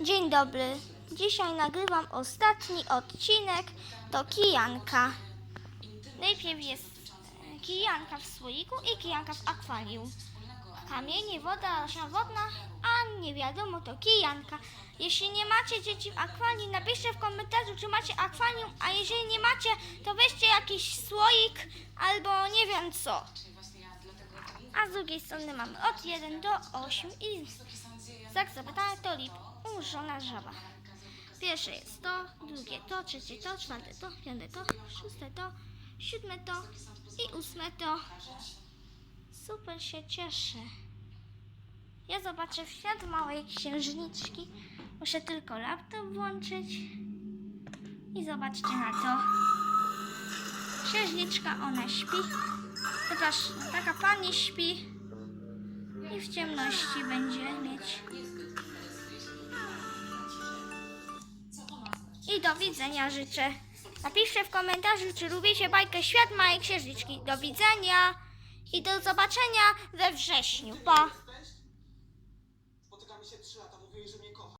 Dzień dobry. Dzisiaj nagrywam ostatni odcinek do kijanka. Najpierw jest e, kijanka w słoiku i kijanka w akwarium. Kamienie, woda, roślina wodna, a nie wiadomo to kijanka. Jeśli nie macie dzieci w akwarium, napiszcie w komentarzu, czy macie akwarium, a jeżeli nie macie, to weźcie jakiś słoik albo nie wiem co. A z drugiej strony mamy od 1 do 8 i znak zapytania to lip, ułożona żaba. Pierwsze jest to, drugie to, trzecie to, czwarte to, piąte to, szóste to, siódme to i ósme to. Super się cieszę. Ja zobaczę świat małej księżniczki. Muszę tylko laptop włączyć. I zobaczcie na to. Księżniczka, ona śpi. Chociaż taka pani śpi. I w ciemności będzie mieć. do widzenia życzę. Napiszcie w komentarzu, czy lubicie bajkę Świat Małej Księżniczki. Do widzenia i do zobaczenia we wrześniu. Pa!